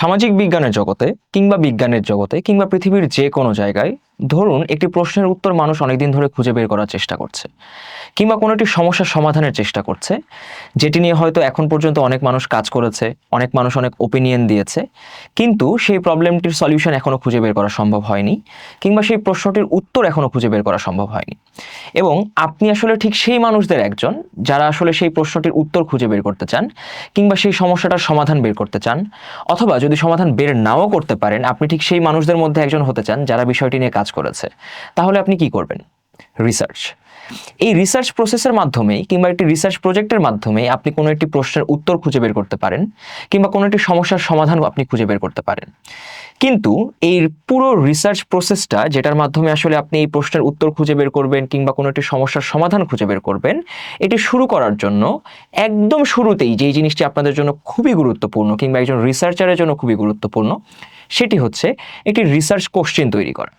সামাজিক বিজ্ঞানের জগতে কিংবা বিজ্ঞানের জগতে কিংবা পৃথিবীর যে কোনো জায়গায় ধরুন, একটি প্রশ্নের উত্তর মানুষ অনেকদিন ধরে খুঁজে বের করার চেষ্টা করছে কিংবা কোনো একটি সমস্যার সমাধানের চেষ্টা করছে, যেটি নিয়ে হয়তো এখন পর্যন্ত অনেক মানুষ কাজ করেছে, অনেক মানুষ অনেক ওপিনিয়ন দিয়েছে, কিন্তু সেই প্রবলেমটির সলিউশন এখনও খুঁজে বের করা সম্ভব হয়নি কিংবা সেই প্রশ্নটির উত্তর এখনও খুঁজে বের করা সম্ভব হয়নি। এবং আপনি আসলে ঠিক সেই মানুষদের একজন যারা আসলে সেই প্রশ্নটির উত্তর খুঁজে বের করতে চান কিংবা সেই সমস্যাটার সমাধান বের করতে চান, অথবা যদি সমাধান বের নাও করতে পারেন, আপনি ঠিক সেই মানুষদের মধ্যে একজন হতে চান যারা বিষয়টি নিয়ে কাজ করেছে। তাহলে আপনি কি করবেন? রিসার্চ এই রিসার্চ প্রসেসের মাধ্যমেই কিংবা একটি রিসার্চ প্রজেক্টের মাধ্যমে আপনি কোনো একটি প্রশ্নের উত্তর খুঁজে বের করতে পারেন, কিংবা কোনো একটি সমস্যার সমাধান আপনি খুঁজে বের করতে পারেন। কিন্তু এই পুরো রিসার্চ প্রসেসটা যেটার মাধ্যমে আসলে আপনি এই প্রশ্নের উত্তর খুঁজে বের করবেন কিংবা কোনো একটি সমস্যার সমাধান খুঁজে বের করবেন, এটি শুরু করার জন্য একদম শুরুতেই যেই জিনিসটি আপনাদের জন্য খুবই গুরুত্বপূর্ণ কিংবা একজন রিসার্চারের জন্য খুবই গুরুত্বপূর্ণ, সেটি হচ্ছে একটি রিসার্চ কোশ্চেন তৈরি করা।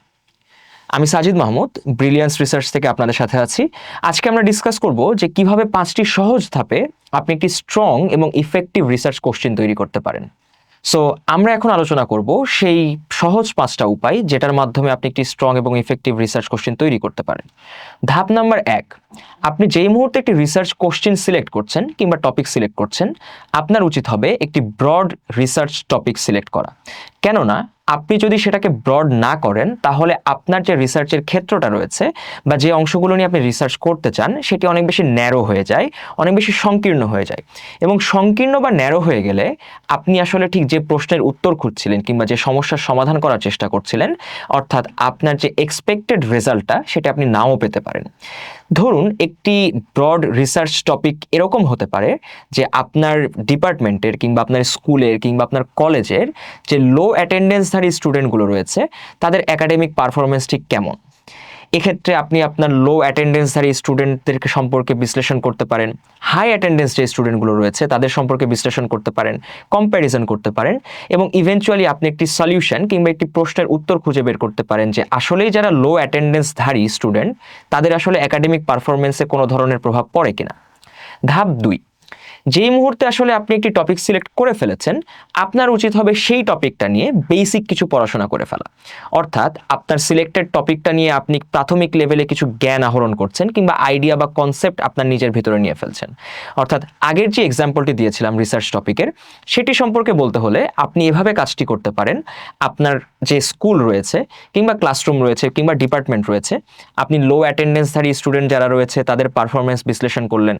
আমি সাজিদ মাহমুদ ব্রিলিয়ান্স রিসার্চ থেকে আপনাদের সাথে আছি। আজকে আমরা ডিসকাস করব যে কীভাবে পাঁচটি সহজ ধাপে আপনি একটি স্ট্রং এবং ইফেক্টিভ রিসার্চ কোশ্চেন তৈরি করতে পারেন। সো আমরা এখন আলোচনা করব সেই সহজ পাঁচটা উপায় যেটার মাধ্যমে আপনি একটি স্ট্রং এবং ইফেক্টিভ রিসার্চ কোশ্চেন তৈরি করতে পারেন। ধাপ নাম্বার এক, আপনি যেই মুহূর্তে একটি রিসার্চ কোশ্চেন সিলেক্ট করছেন কিংবা টপিক সিলেক্ট করছেন, আপনার উচিত হবে একটি ব্রড রিসার্চ টপিক সিলেক্ট করা। কেননা আপনি যদি সেটাকে ব্রড না করেন, তাহলে আপনার যে রিসার্চের ক্ষেত্রটা রয়েছে বা যে অংশগুলো নিয়ে আপনি রিসার্চ করতে চান, সেটি অনেক বেশি ন্যারো হয়ে যায়, অনেক বেশি সংকীর্ণ হয়ে যায়। এবং সংকীর্ণ বা ন্যারো হয়ে গেলে আপনি আসলে ঠিক যে প্রশ্নের উত্তর খুঁজছিলেন কিংবা যে সমস্যার সমাধান করার চেষ্টা করছিলেন, অর্থাৎ আপনার যে এক্সপেক্টেড রেজাল্টটা সেটা আপনি নাও পেতে পারেন। ধরুন একটি ব্রড রিসার্চ টপিক এরকম হতে পারে যে আপনার ডিপার্টমেন্টের কিংবা আপনার স্কুলের কিংবা আপনার কলেজের যে লো অ্যাটেন্ডেন্সধারী স্টুডেন্টগুলো রয়েছে, তাদের একাডেমিক পারফরমেন্স ঠিক কেমন? এক্ষেত্রে আপনি আপনার লো অ্যাটেন্ডেন্সধারী স্টুডেন্টদেরকে সম্পর্কে বিশ্লেষণ করতে পারেন। হাই অ্যাটেন্ডেন্স যে স্টুডেন্টগুলো রয়েছে, তাদের সম্পর্কে বিশ্লেষণ করতে পারেন কম্প্যারিজন করতে পারেন এবং ইভেনচুয়ালি আপনি একটি সলিউশন কিংবা একটি প্রশ্নের উত্তর খুঁজে বের করতে পারেন যে আসলেই যারা লো অ্যাটেন্ডেন্সধারী স্টুডেন্ট তাদের আসলে একাডেমিক পারফরমেন্সে কোনো ধরনের প্রভাব পড়ে কিনা। ধাপ দুই যেই মুহূর্তে আসলে আপনি একটি টপিক সিলেক্ট করে ফেলেছেন, আপনার উচিত হবে সেই টপিকটা নিয়ে বেসিক কিছু পড়াশোনা করে ফেলা। অর্থাৎ আপনার সিলেক্টেড টপিকটা নিয়ে আপনি প্রাথমিক লেভেলে কিছু জ্ঞান আহরণ করছেন কিংবা আইডিয়া বা কনসেপ্ট আপনার নিজের ভিতরে নিয়ে ফেলছেন। অর্থাৎ আগের যে এক্সাম্পলটি দিয়েছিলাম রিসার্চ টপিকের সেটি সম্পর্কে বলতে হলে আপনি এভাবে কাজটি করতে পারেন, আপনার যে স্কুল রয়েছে কিংবা ক্লাসরুম রয়েছে কিংবা ডিপার্টমেন্ট রয়েছে, আপনি লো অ্যাটেন্ডেন্সধারী স্টুডেন্ট যারা রয়েছে, তাদের পারফরমেন্স বিশ্লেষণ করলেন।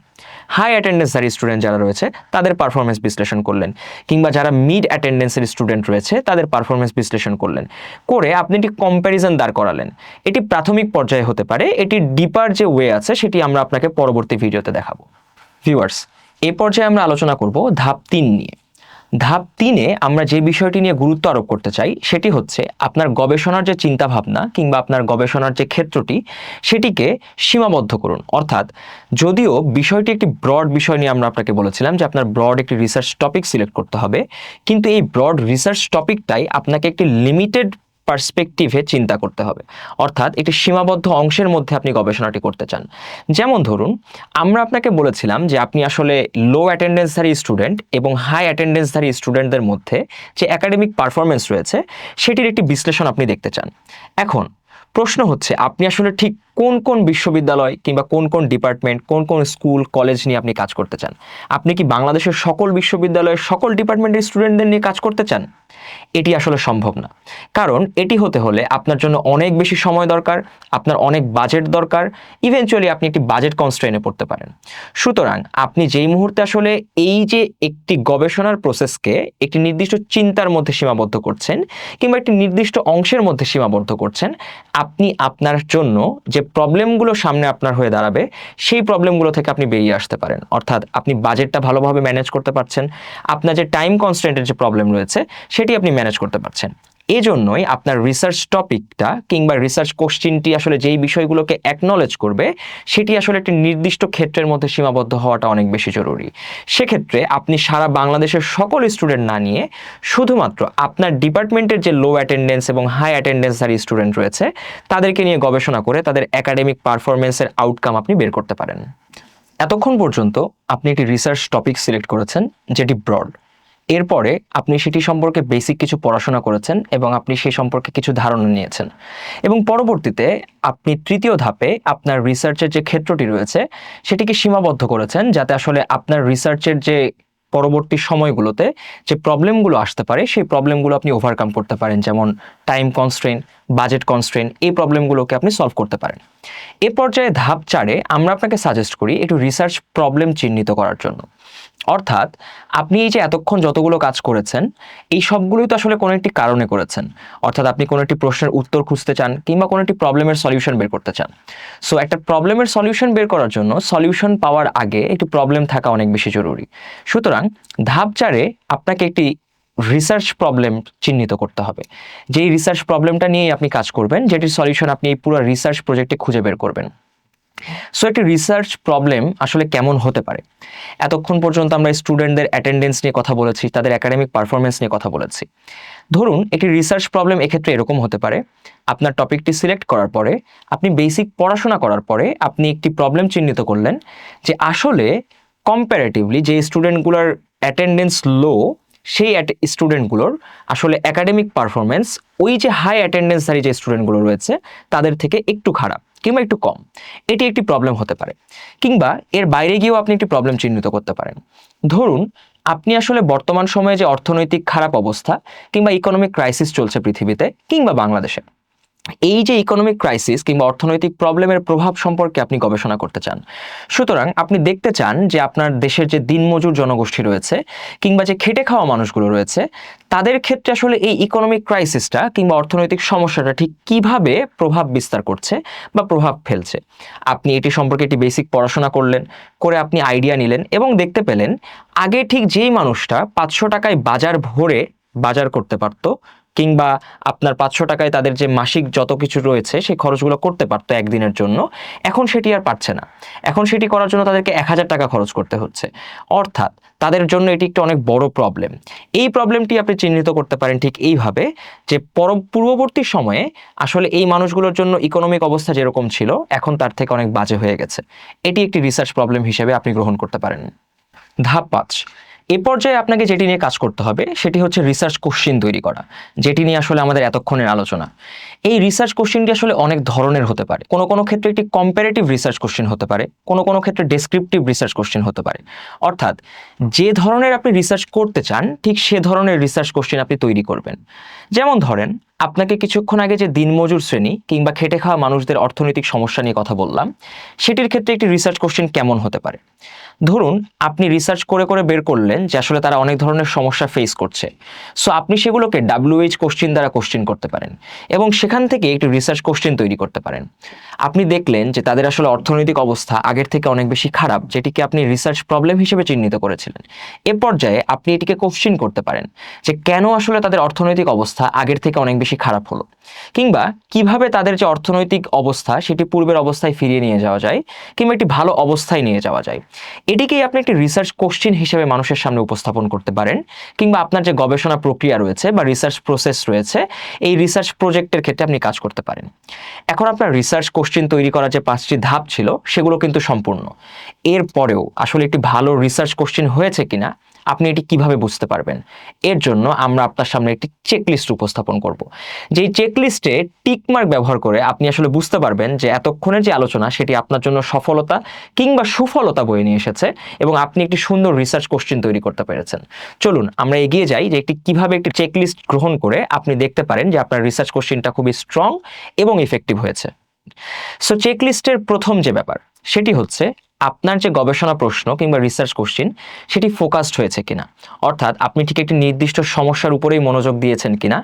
হাই অ্যাটেন্ডেন্সধারী স্টুডেন্ট যারা রয়েছে, তাদের পারফরমেন্স বিশ্লেষণ করলেন। কিংবা যারা মিড অ্যাটেন্ডেন্সের স্টুডেন্ট রয়েছে, তাদের পারফরমেন্স বিশ্লেষণ করলেন। করে আপনি একটি কম্প্যারিজন দাঁড় করালেন। এটি প্রাথমিক পর্যায়ে হতে পারে, এটি ডিপার যে ওয়ে আছে, সেটি আমরা আপনাকে পরবর্তী ভিডিওতে দেখাবো। ভিউয়ার্স এ পর্যায়ে আমরা আলোচনা করব ধাপ তিন নিয়ে। ধাপ তিনে আমরা যে বিষয়টি নিয়ে গুরুত্ব আরোপ করতে চাই, সেটি হচ্ছে আপনার গবেষণার যে চিন্তাভাবনা কিংবা আপনার গবেষণার যে ক্ষেত্রটি, সেটিকে সীমাবদ্ধ করুন। অর্থাৎ যদিও বিষয়টি একটি ব্রড বিষয় নিয়ে আমরা আপনাকে বলেছিলাম যে আপনার ব্রড একটি রিসার্চ টপিক সিলেক্ট করতে হবে, কিন্তু এই ব্রড রিসার্চ টপিকটাই আপনাকে একটি লিমিটেড পার্সপেক্টিভে চিন্তা করতে হবে। অর্থাৎ একটি সীমাবদ্ধ অংশের মধ্যে আপনি গবেষণাটি করতে চান। যেমন ধরুন, আমরা আপনাকে বলেছিলাম যে আপনি আসলে লো অ্যাটেন্ডেন্সধারী স্টুডেন্ট এবং হাই অ্যাটেন্ডেন্সধারী স্টুডেন্টদের মধ্যে যে একাডেমিক পারফরমেন্স রয়েছে, সেটির একটি বিশ্লেষণ আপনি দেখতে চান। এখন, প্রশ্ন হচ্ছে, আপনি আসলে ঠিক কোন কোন বিশ্ববিদ্যালয় কিংবা কোন কোন ডিপার্টমেন্ট কোন কোন স্কুল কলেজ নিয়ে আপনি কাজ করতে চান? আপনি কি বাংলাদেশের সকল বিশ্ববিদ্যালয়ের সকল ডিপার্টমেন্টের স্টুডেন্টদের নিয়ে কাজ করতে চান? এটি আসলে সম্ভব না। কারণ এটি হতে হলে আপনার জন্য অনেক বেশি সময় দরকার, আপনার অনেক বাজেট দরকার ইভেনচুয়ালি আপনি একটি বাজেট কনস্ট্রেনে পড়তে পারেন। সুতরাং আপনি যেই মুহূর্তে আসলে এই যে একটি গবেষণার প্রসেসকে একটি নির্দিষ্ট চিন্তার মধ্যে সীমাবদ্ধ করছেন কিংবা একটি নির্দিষ্ট অংশের মধ্যে সীমাবদ্ধ করছেন, আপনি আপনার জন্য যে প্রবলেমগুলো সামনে আপনার হয়ে দাঁড়াবে, সেই প্রবলেমগুলো থেকে আপনি বেরিয়ে আসতে পারেন। অর্থাৎ আপনি বাজেটটা ভালোভাবে ম্যানেজ করতে পারছেন। আপনার যে টাইম কনস্ট্রেন্টের যে প্রবলেম রয়েছে সেটি আপনি ম্যানেজ করতে পারছেন। এজন্যই আপনার রিসার্চ টপিকটা কিংবা রিসার্চ কোশ্চিনটি আসলে যেই বিষয়গুলোকে অ্যাকনলেজ করবে, সেটি আসলে একটি নির্দিষ্ট ক্ষেত্রের মধ্যে সীমাবদ্ধ হওয়াটা অনেক বেশি জরুরি। সেক্ষেত্রে আপনি সারা বাংলাদেশের সকল স্টুডেন্ট না নিয়ে শুধুমাত্র আপনার ডিপার্টমেন্টের যে লো অ্যাটেন্ডেন্স এবং হাই অ্যাটেন্ডেন্সধারী স্টুডেন্ট রয়েছে, তাদেরকে নিয়ে গবেষণা করে তাদের একাডেমিক পারফরমেন্সের আউটকাম আপনি বের করতে পারেন। এতক্ষণ পর্যন্ত আপনি একটি রিসার্চ টপিক সিলেক্ট করেছেন, যেটি ব্রড এরপরে আপনি সেটি সম্পর্কে বেসিক কিছু পড়াশোনা করেছেন এবং আপনি সেই সম্পর্কে কিছু ধারণা নিয়েছেন। এবং পরবর্তীতে আপনি তৃতীয় ধাপে আপনার রিসার্চের যে ক্ষেত্রটি রয়েছে, সেটিকে সীমাবদ্ধ করেছেন যাতে আসলে আপনার রিসার্চের যে পরবর্তী সময়গুলোতে যে প্রবলেমগুলো আসতে পারে, সেই প্রবলেমগুলো আপনি ওভারকাম করতে পারেন। যেমন টাইম কনস্ট্রেন বাজেট কনস্ট্রেন এই প্রবলেমগুলোকে আপনি সলভ করতে পারেন। এ পর্যায়ে ধাপ চারে আমরা আপনাকে সাজেস্ট করি একটু রিসার্চ প্রবলেম চিহ্নিত করার জন্য। অর্থাৎ আপনি এই যে এতক্ষণ যতগুলো কাজ করেছেন, এই সবগুলোই তো আসলে কোনো একটি কারণে করেছেন। অর্থাৎ আপনি কোনো একটি প্রশ্নের উত্তর খুঁজতে চান কিংবা কোনো একটি প্রবলেমের সলিউশন বের করতে চান। সো একটা প্রবলেমের সলিউশন বের করার জন্য সলিউশন পাওয়ার আগে একটি প্রবলেম থাকা অনেক বেশি জরুরি। সুতরাং ধাপ চারে আপনাকে একটি রিসার্চ প্রবলেম চিহ্নিত করতে হবে। যেই রিসার্চ প্রবলেমটা নিয়েই আপনি কাজ করবেন, যেটির সলিউশন আপনি এই পুরো রিসার্চ প্রজেক্টে খুঁজে বের করবেন। সো একটি রিসার্চ প্রবলেম আসলে কেমন হতে পারে? এতক্ষণ পর্যন্ত আমরা স্টুডেন্টদের অ্যাটেন্ডেন্স নিয়ে কথা বলেছি, তাদের একাডেমিক পারফরমেন্স নিয়ে কথা বলেছি। ধরুন, একটি রিসার্চ প্রবলেম এক্ষেত্রে এরকম হতে পারে। আপনার টপিকটি সিলেক্ট করার পরে, আপনি বেসিক পড়াশোনা করার পরে আপনি একটি প্রবলেম চিহ্নিত করলেন যে আসলে কম্প্যারেটিভলি যে স্টুডেন্টগুলোর অ্যাটেন্ডেন্স লো সেই স্টুডেন্টগুলোর আসলে একাডেমিক পারফরমেন্স ওই যে হাই অ্যাটেন্ডেন্সধারী যে স্টুডেন্টগুলো রয়েছে, তাদের থেকে একটু খারাপ। কিংবা একটু কম, এটি একটি প্রবলেম হতে পারে। কিংবা এর বাইরে গিয়েও আপনি একটি প্রবলেম চিহ্নিত করতে পারেন। ধরুন, আপনি আসলে বর্তমান সময়ে যে অর্থনৈতিক খারাপ অবস্থা কিংবা ইকোনমিক ক্রাইসিস চলছে পৃথিবীতে কিংবা বাংলাদেশে এই যে ইকোনমিক ক্রাইসিস কিংবা অর্থনৈতিক প্রবলেমের প্রভাব সম্পর্কে আপনি গবেষণা করতে চান, সুতরাং আপনি দেখতে চান যে আপনার দেশের যে দিনমজুর জনগোষ্ঠী রয়েছে কিংবা যে খেটে খাওয়া মানুষগুলো রয়েছে, তাদের ক্ষেত্রে আসলে এই ইকোনমিক ক্রাইসিসটা কিংবা অর্থনৈতিক সমস্যাটা ঠিক কীভাবে প্রভাব বিস্তার করছে বা প্রভাব ফেলছে? আপনি এটি সম্পর্কে একটি বেসিক পড়াশোনা করলেন, করে আপনি আইডিয়া নিলেন এবং দেখতে পেলেন, আগে ঠিক যেই মানুষটা পাঁচশো টাকায় বাজার ভরে বাজার করতে পারতো কিংবা আপনার পাঁচশো টাকায় তাদের যে মাসিক যত কিছু রয়েছে, সেই খরচগুলো করতে পারতো একদিনের জন্য। এখন সেটি আর পারছে না। এখন সেটি করার জন্য তাদেরকে এক হাজার টাকা খরচ করতে হচ্ছে। অর্থাৎ তাদের জন্য এটি একটি অনেক বড় প্রবলেম এই প্রবলেমটি আপনি চিহ্নিত করতে পারেন ঠিক এইভাবে যে পর পূর্ববর্তী সময়ে আসলে এই মানুষগুলোর জন্য ইকোনমিক অবস্থা যেরকম ছিল, এখন তার থেকে অনেক বাজে হয়ে গেছে। এটি একটি রিসার্চ প্রবলেম হিসেবে আপনি গ্রহণ করতে পারেন। ধাপ পাঁচ। এ পর্যায়ে আপনাকে যেটি নিয়ে কাজ করতে হবে, সেটি হচ্ছে রিসার্চ কোশ্চিন তৈরি করা, যেটি নিয়ে আসলে আমাদের এতক্ষণের আলোচনা। এই রিসার্চ কোশ্চিনটি আসলে অনেক ধরনের হতে পারে। কোনো কোনো ক্ষেত্রে একটি কম্পারেটিভ রিসার্চ কোশ্চিন হতে পারে, কোনো কোনো ক্ষেত্রে ডেসক্রিপটিভ রিসার্চ কোশ্চিন হতে পারে। অর্থাৎ, যে ধরনের আপনি রিসার্চ করতে চান, ঠিক সে ধরনের রিসার্চ কোশ্চিন আপনি তৈরি করবেন। যেমন ধরেন আপনাকে কিছুক্ষণ আগে যে দিনমজুর শ্রেণি কিংবা খেটে খাওয়া মানুষদের অর্থনৈতিক সমস্যা নিয়ে কথা বললাম, সেটির ক্ষেত্রে একটি রিসার্চ কোশ্চেন কেমন হতে পারে? ধরুন, আপনি রিসার্চ করে করে বের করলেন যে আসলে তারা অনেক ধরনের সমস্যা ফেস করছে। সো আপনি সেগুলোকে ডাব্লিউএইচ কোশ্চিন দ্বারা কোশ্চিন করতে পারেন এবং সেখান থেকে একটি রিসার্চ কোশ্চিন তৈরি করতে পারেন। আপনি দেখলেন যে তাদের আসলে অর্থনৈতিক অবস্থা আগের থেকে অনেক বেশি খারাপ, যেটিকে আপনি রিসার্চ প্রবলেম হিসেবে চিহ্নিত করেছিলেন। এ পর্যায়ে আপনি এটিকে কোশ্চিন করতে পারেন যে কেন আসলে তাদের অর্থনৈতিক অবস্থা আগের থেকে অনেক বেশি খারাপ হলো। কিংবা কীভাবে তাদের যে অর্থনৈতিক অবস্থা, সেটি পূর্বের অবস্থায় ফিরিয়ে নিয়ে যাওয়া যায়, কিংবা একটি ভালো অবস্থায় নিয়ে যাওয়া যায়, এটিকেই আপনি একটি রিসার্চ কোশ্চিন হিসেবে মানুষের সামনে উপস্থাপন করতে পারেন, কিংবা আপনার যে গবেষণা প্রক্রিয়া রয়েছে বা রিসার্চ প্রসেস রয়েছে, এই রিসার্চ প্রজেক্টের ক্ষেত্রে আপনি কাজ করতে পারেন। এখন আপনার রিসার্চ কোশ্চিন তৈরি করার যে পাঁচটি ধাপ ছিল, সেগুলো কিন্তু সম্পূর্ণ। এরপরেও আসলে একটি ভালো রিসার্চ কোশ্চিন হয়েছে কিনা আপনি এটি কীভাবে বুঝতে পারবেন? এর জন্য আমরা আপনার সামনে একটি চেকলিস্ট উপস্থাপন করব। যেই চেকলিস্টে টিকমার্ক ব্যবহার করে আপনি আসলে বুঝতে পারবেন যে এতক্ষণের যে আলোচনা, সেটি আপনার জন্য সফলতা কিংবা সুফলতা বয়ে নিয়ে এসেছে এবং আপনি একটি সুন্দর রিসার্চ কোশ্চিন তৈরি করতে পেরেছেন। চলুন, আমরা এগিয়ে যাই যে একটি কীভাবে একটি চেকলিস্ট গ্রহণ করে আপনি দেখতে পারেন যে আপনার রিসার্চ কোশ্চিনটা খুবই স্ট্রং এবং ইফেক্টিভ হয়েছে। সো চেকলিস্টের প্রথম যে ব্যাপার, সেটি হচ্ছে আপনার যে গবেষণা প্রশ্ন কিংবা রিসার্চ কোশ্চিন সেটি ফোকাসড হয়েছে কিনা? অর্থাৎ আপনি ঠিক একটি নির্দিষ্ট সমস্যার উপরেই মনোযোগ দিয়েছেন কিনা?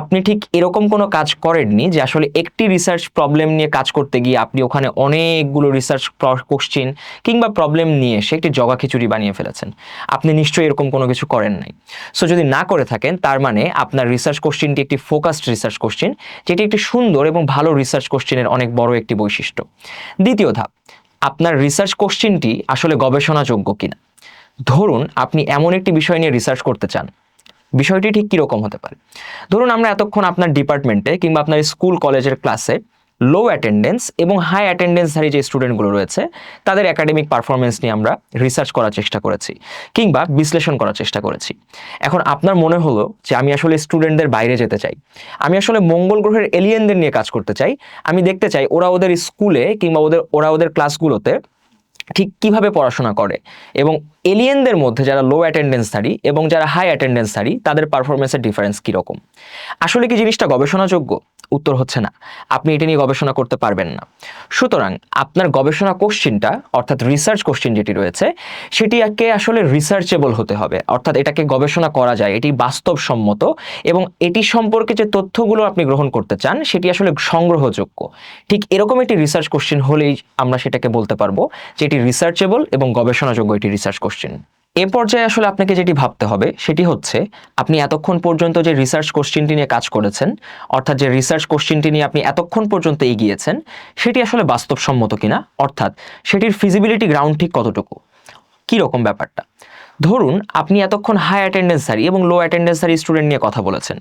আপনি ঠিক এরকম কোনো কাজ করেননি যে আসলে একটি রিসার্চ প্রবলেম নিয়ে কাজ করতে গিয়ে আপনি ওখানে অনেকগুলো রিসার্চ কোশ্চিন কিংবা প্রবলেম নিয়ে এসে একটি জগা খিচুড়ি বানিয়ে ফেলেছেন? আপনি নিশ্চয়ই এরকম কোনো কিছু করেন নাই। সো যদি না করে থাকেন, তার মানে আপনার রিসার্চ কোশ্চিনটি একটি ফোকাসড রিসার্চ কোশ্চিন যেটি একটি সুন্দর এবং ভালো রিসার্চ কোশ্চিনের অনেক বড় একটি বৈশিষ্ট্য। দ্বিতীয় ধাপ আপনার রিসার্চ কোশ্চিনটি আসলে গবেষণাযোগ্য কিনা? ধরুন, আপনি এমন একটি বিষয় নিয়ে রিসার্চ করতে চান। বিষয়টি ঠিক কীরকম হতে পারে? ধরুন, আমরা এতক্ষণ আপনার ডিপার্টমেন্টে কিংবা আপনার স্কুল কলেজের ক্লাসে লো অ্যাটেন্ডেন্স এবং হাই অ্যাটেন্ডেন্সধারী যে স্টুডেন্টগুলো রয়েছে, তাদের একাডেমিক পারফরমেন্স নিয়ে আমরা রিসার্চ করার চেষ্টা করেছি কিংবা বিশ্লেষণ করার চেষ্টা করেছি। এখন আপনার মনে হলো যে আমি আসলে স্টুডেন্টদের বাইরে যেতে চাই। আমি আসলে মঙ্গল গ্রহের এলিয়েনদের নিয়ে কাজ করতে চাই। আমি দেখতে চাই ওরা ওদের স্কুলে কিংবা ওদের, ওরা ওদের ক্লাসগুলোতে ঠিক কীভাবে পড়াশোনা করে এবং এলিয়েনদের মধ্যে যারা লো অ্যাটেন্ডেন্সধারী এবং যারা হাই অ্যাটেন্ডেন্সধারী তাদের পারফরমেন্সের ডিফারেন্স কীরকম আসলে কি জিনিসটা গবেষণাযোগ্য? উত্তর হচ্ছে না। আপনি এটা নিয়ে গবেষণা করতে পারবেন না। সুতরাং আপনার গবেষণা কোশ্চিনটা, অর্থাৎ রিসার্চ কোশ্চিন যেটি রয়েছে সেটিকে আসলে রিসার্চেবল হতে হবে। অর্থাৎ এটাকে গবেষণা করা যায়, এটি বাস্তবসম্মত এবং এটি সম্পর্কে যে তথ্যগুলো আপনি গ্রহণ করতে চান, সেটি আসলে সংগ্রহযোগ্য। ঠিক এরকম একটি রিসার্চ কোশ্চিন হলেই আমরা সেটাকে বলতে পারব, যে এটি রিসার্চেবল এবং গবেষণাযোগ্য এটি রিসার্চ কোশ্চিন এ পর্যায়ে আসলে আপনাকে যেটি ভাবতে হবে, সেটি হচ্ছে আপনি এতক্ষণ পর্যন্ত যে রিসার্চ কোশ্চিনটি নিয়ে কাজ করেছেন, অর্থাৎ যে রিসার্চ কোশ্চিনটি নিয়ে আপনি এতক্ষণ পর্যন্ত এগিয়েছেন, সেটি আসলে বাস্তবসম্মত কিনা? অর্থাৎ সেটির ফিজিবিলিটি গ্রাউন্ড ঠিক কতটুকু? কী রকম ব্যাপারটা? ধরুন, আপনি এতক্ষণ হাই অ্যাটেন্ডেন্সধারী এবং লো অ্যাটেন্ডেন্সধারী স্টুডেন্ট নিয়ে কথা বলেছেন,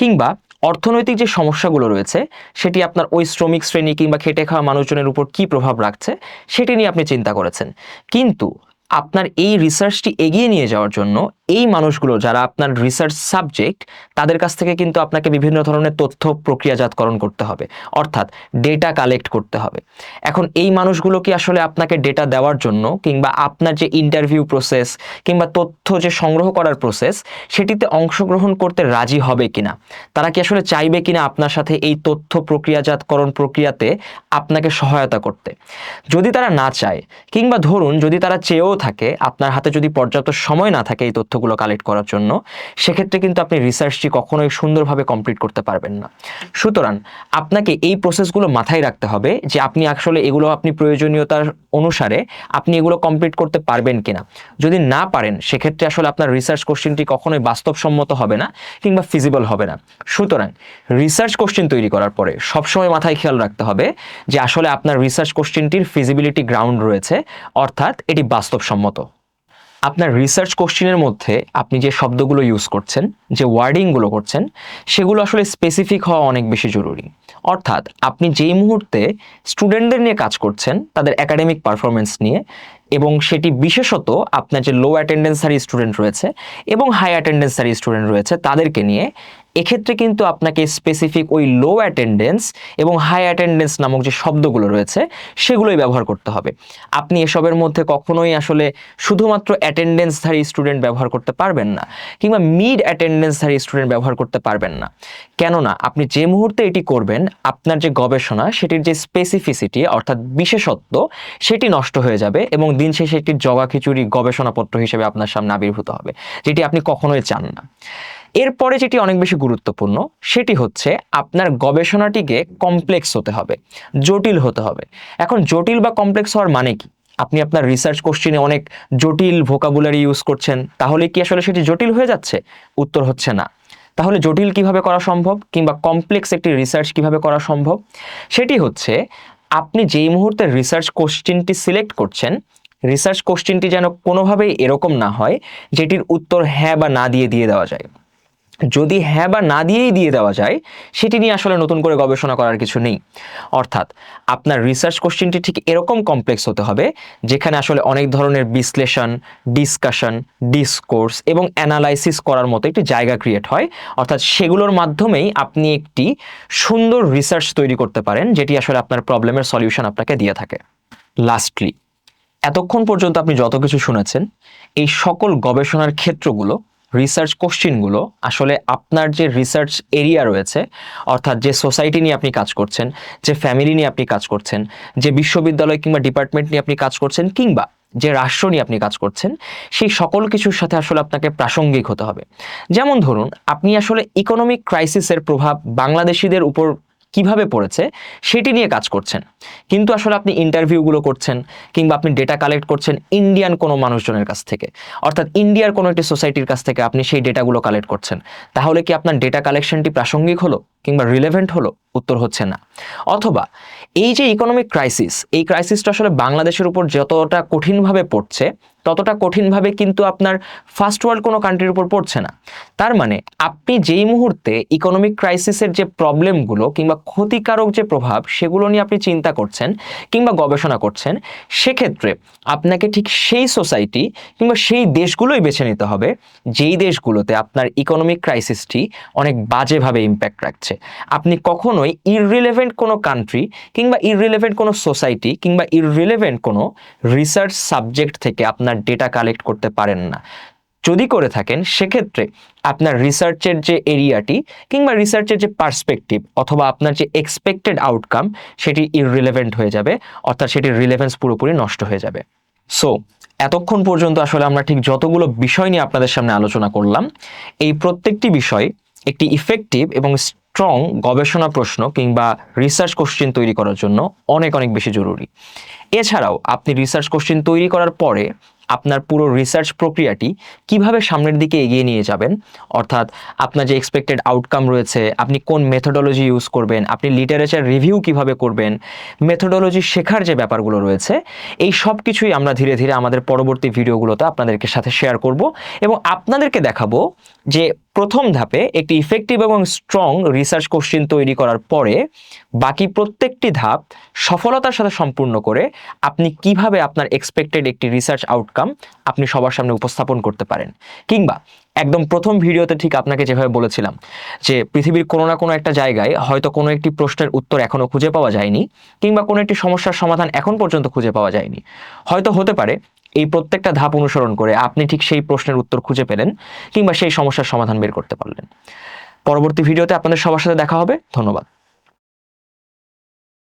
কিংবা অর্থনৈতিক যে সমস্যাগুলো রয়েছে, সেটি আপনার ওই শ্রমিক শ্রেণি কিংবা খেটে খাওয়া মানুষজনের উপর কী প্রভাব রাখছে, সেটি নিয়ে আপনি চিন্তা করেছেন। কিন্তু আপনার এই রিসার্চটি এগিয়ে নিয়ে যাওয়ার জন্য এই মানুষগুলো যারা আপনার রিসার্চ সাবজেক্ট তাদের কাছ থেকে কিন্তু আপনাকে বিভিন্ন ধরনের তথ্য প্রক্রিয়াজাতকরণ করতে হবে। অর্থাৎ ডেটা কালেক্ট করতে হবে। এখন এই মানুষগুলো কি আসলে আপনাকে ডেটা দেওয়ার জন্য কিংবা আপনার যে ইন্টারভিউ প্রসেস কিংবা তথ্য যে সংগ্রহ করার প্রসেস সেটিতে অংশগ্রহণ করতে রাজি হবে কিনা? তারা কি আসলে চাইবে কিনা আপনার সাথে এই তথ্য প্রক্রিয়াজাতকরণ প্রক্রিয়াতে আপনাকে সহায়তা করতে? যদি তারা না চায়, কিংবা ধরুন যদি তারা চেয়েও থাকে, আপনার হাতে যদি পর্যাপ্ত সময় না থাকে এই তথ্যগুলো কালেক্ট করার জন্য, সেক্ষেত্রে কিন্তু আপনি রিসার্চটি কখনোই সুন্দরভাবে কমপ্লিট করতে পারবেন না। সুতরাং আপনাকে এই প্রসেসগুলো মাথায় রাখতে হবে যে আপনি আসলে এগুলো আপনি প্রয়োজনীয়তার অনুসারে আপনি এগুলো কমপ্লিট করতে পারবেন কিনা। যদি না পারেন, সেক্ষেত্রে আসলে আপনার রিসার্চ কোশ্চেনটি কখনোই বাস্তবসম্মত হবে না কিংবা ফিজিবল হবে না। সুতরাং রিসার্চ কোশ্চেন তৈরি করার পরে সবসময় মাথায় খেয়াল রাখতে হবে যে আসলে আপনার রিসার্চ কোশ্চেনটির ফিজিবিলিটি গ্রাউন্ড রয়েছে, অর্থাৎ এটি বাস্তবসম্মত আপনার রিসার্চ কোশ্চেনের মধ্যে আপনি যে শব্দগুলো ইউজ করছেন, যে ওয়ার্ডিংগুলো করছেন, সেগুলো আসলে স্পেসিফিক হওয়া অনেক বেশি জরুরি। অর্থাৎ আপনি যেই মুহূর্তে স্টুডেন্টদের নিয়ে কাজ করছেন, তাদের একাডেমিক পারফরমেন্স নিয়ে, এবং সেটি বিশেষত আপনার যে লো অ্যাটেন্ডেন্সারি স্টুডেন্ট রয়েছে, এবং হাই অ্যাটেন্ডেন্সারি স্টুডেন্ট রয়েছে, তাদেরকে নিয়ে এক্ষেত্রে কিন্তু আপনাকে স্পেসিফিক ওই লো অ্যাটেন্ডেন্স এবং হাই অ্যাটেন্ডেন্স নামক যে শব্দগুলো রয়েছে, সেগুলোই ব্যবহার করতে হবে। আপনি এসবের মধ্যে কখনোই আসলে শুধুমাত্র অ্যাটেন্ডেন্সধারী স্টুডেন্ট ব্যবহার করতে পারবেন না, কিংবা মিড অ্যাটেন্ডেন্সধারী স্টুডেন্ট ব্যবহার করতে পারবেন না। কেননা, আপনি যে মুহূর্তে এটি করবেন, আপনার যে গবেষণা, সেটির যে স্পেসিফিসিটি অর্থাৎ বিশেষত্ব, সেটি নষ্ট হয়ে যাবে এবং দিন শেষে একটি জগা খিচুড়ি গবেষণাপত্র হিসেবে আপনার সামনে আবির্ভূত হবে, যেটি আপনি কখনোই চান না। এরপরে যেটি অনেক বেশি গুরুত্বপূর্ণ, সেটি হচ্ছে আপনার গবেষণাটিকে কমপ্লেক্স হতে হবে, জটিল হতে হবে। এখন জটিল বা কমপ্লেক্স হওয়ার মানে কি? আপনি আপনার রিসার্চ কোশ্চিনে অনেক জটিল ভোকাবুলারি ইউজ করছেন, তাহলে কি আসলে সেটি জটিল হয়ে যাচ্ছে? উত্তর হচ্ছে না। তাহলে জটিল কীভাবে করা সম্ভব কিংবা কমপ্লেক্স একটি রিসার্চ কীভাবে করা সম্ভব? সেটি হচ্ছে, আপনি যেই মুহূর্তে রিসার্চ কোশ্চিনটি সিলেক্ট করছেন রিসার্চ কোশ্চিনটি যেন কোনোভাবেই এরকম না হয়, যেটির উত্তর হ্যাঁ বা না দিয়ে দিয়ে দেওয়া যায়। যদি হ্যাঁ বা না দিয়েই দিয়ে দেওয়া যায়, সেটি নিয়ে আসলে নতুন করে গবেষণা করার কিছু নেই। অর্থাৎ, আপনার রিসার্চ কোশ্চেনটি ঠিক এরকম কমপ্লেক্স হতে হবে, যেখানে আসলে অনেক ধরনের বিশ্লেষণ ডিসকাশন ডিসকোর্স এবং অ্যানালাইসিস করার মতো একটি জায়গা ক্রিয়েট হয়। অর্থাৎ, সেগুলোর মাধ্যমেই আপনি একটি সুন্দর রিসার্চ তৈরি করতে পারেন, যেটি আসলে আপনার প্রবলেমের সলিউশন আপনাকে দিয়ে থাকে। লাস্টলি এতক্ষণ পর্যন্ত আপনি যত কিছু শুনেছেন, এই সকল গবেষণার ক্ষেত্রগুলো রিসার্চ কোশ্চিনগুলো আসলে আপনার যে রিসার্চ এরিয়া রয়েছে, অর্থাৎ যে সোসাইটি নিয়ে আপনি কাজ করছেন, যে ফ্যামিলি নিয়ে আপনি কাজ করছেন, যে বিশ্ববিদ্যালয় কিংবা ডিপার্টমেন্ট নিয়ে আপনি কাজ করছেন কিংবা যে রাষ্ট্র নিয়ে আপনি কাজ করছেন, সেই সকল কিছুর সাথে আসলে আপনাকে প্রাসঙ্গিক হতে হবে। যেমন ধরুন, আপনি আসলে ইকোনমিক ক্রাইসিসের প্রভাব বাংলাদেশিদের উপর কীভাবে পড়েছে সেটি নিয়ে কাজ করছেন। কিন্তু আসলে আপনি ইন্টারভিউগুলো করছেন কিংবা আপনি ডেটা কালেক্ট করছেন ইন্ডিয়ান কোনো মানুষজনের কাছ থেকে। অর্থাৎ ইন্ডিয়ার কোনো একটি সোসাইটির কাছ থেকে আপনি সেই ডেটাগুলো কালেক্ট করছেন। তাহলে কি আপনার ডেটা কালেকশনটি প্রাসঙ্গিক হলো? কিংবা রিলেভেন্ট হলো, উত্তর হচ্ছে না। অথবা এই যে ইকোনমিক ক্রাইসিস এই ক্রাইসিসটা আসলে বাংলাদেশের উপর যতটা কঠিনভাবে পড়ছে, ততটা কঠিনভাবে কিন্তু আপনার ফার্স্ট ওয়ার্ল্ড কোনো কান্ট্রির উপর পড়ছে না। তার মানে আপনি যেই মুহূর্তে ইকোনমিক ক্রাইসিসের যে প্রবলেমগুলো কিংবা ক্ষতিকারক যে প্রভাব, সেগুলো নিয়ে আপনি চিন্তা করছেন কিংবা গবেষণা করছেন, সেক্ষেত্রে আপনাকে ঠিক সেই সোসাইটি কিংবা সেই দেশগুলোই বেছে নিতে হবে, যেই দেশগুলোতে আপনার ইকোনমিক ক্রাইসিসটি অনেক বাজেভাবে ইম্প্যাক্ট রাখছে। আপনি কখনোই ইররিলেভেন্ট কোনো কান্ট্রি কিংবা ইররিলেভেন্ট কোনো সোসাইটি কিংবা ইররিলেভেন্ট কোনো রিসার্চ সাবজেক্ট থেকে আপনার ডেটা কালেক্ট করতে পারেন না। যদি করে থাকেন, সেক্ষেত্রে আপনার রিসার্চের যে এরিয়াটি কিংবা রিসার্চের যে পার্সপেক্টিভ অথবা আপনার যে এক্সপেক্টেড আউটকাম সেটি ইররিলেভেন্ট হয়ে যাবে, অর্থাৎ সেটির রিলেভেন্স পুরোপুরি নষ্ট হয়ে যাবে। সো এতক্ষণ পর্যন্ত আসলে আমরা ঠিক যতগুলো বিষয় নিয়ে আপনাদের সামনে আলোচনা করলাম, এই প্রত্যেকটি বিষয় একটি ইফেক্টিভ এবং স্ট্রং গবেষণা প্রশ্ন কিংবা রিসার্চ কোশ্চেন তৈরি করার জন্য অনেক অনেক বেশি জরুরি। এছাড়াও আপনি রিসার্চ কোশ্চেন তৈরি করার পরে আপনার পুরো রিসার্চ প্রক্রিয়াটি কীভাবে সামনের দিকে এগিয়ে নিয়ে যাবেন, অর্থাৎ আপনার যে এক্সপেক্টেড আউটকাম রয়েছে, আপনি কোন মেথোডোলজি ইউজ করবেন, আপনি লিটারেচার রিভিউ কীভাবে করবেন মেথোডোলজি শেখার যে ব্যাপারগুলো রয়েছে, এই সব কিছুই আমরা ধীরে ধীরে আমাদের পরবর্তী ভিডিওগুলোতে আপনাদেরকে সাথে শেয়ার করব এবং আপনাদেরকে দেখাবো যে প্রথম ধাপে একটি ইফেক্টিভ এবং স্ট্রং রিসার্চ কোশ্চিন তৈরি করার পরে বাকি প্রত্যেকটি ধাপ সফলতার সাথে সম্পূর্ণ করে আপনি কীভাবে আপনার এক্সপেক্টেড একটি রিসার্চ আউটকাম আপনি সবার সামনে উপস্থাপন করতে পারেন। কিংবা একদম প্রথম ভিডিওতে ঠিক আপনাকে যেভাবে বলেছিলাম যে পৃথিবীর কোনো না কোনো একটা জায়গায় হয়তো কোনো একটি প্রশ্নের উত্তর এখনও খুঁজে পাওয়া যায়নি, কিংবা কোনো একটি সমস্যার সমাধান এখন পর্যন্ত খুঁজে পাওয়া যায়নি। হয়তো হতে পারে এই প্রত্যেকটা ধাপ অনুসরণ করে আপনি ঠিক সেই প্রশ্নের উত্তর খুঁজে পেলেন কিংবা সেই সমস্যার সমাধান বের করতে পারলেন। পরবর্তী ভিডিওতে আপনাদের সবার সাথে দেখা হবে। ধন্যবাদ।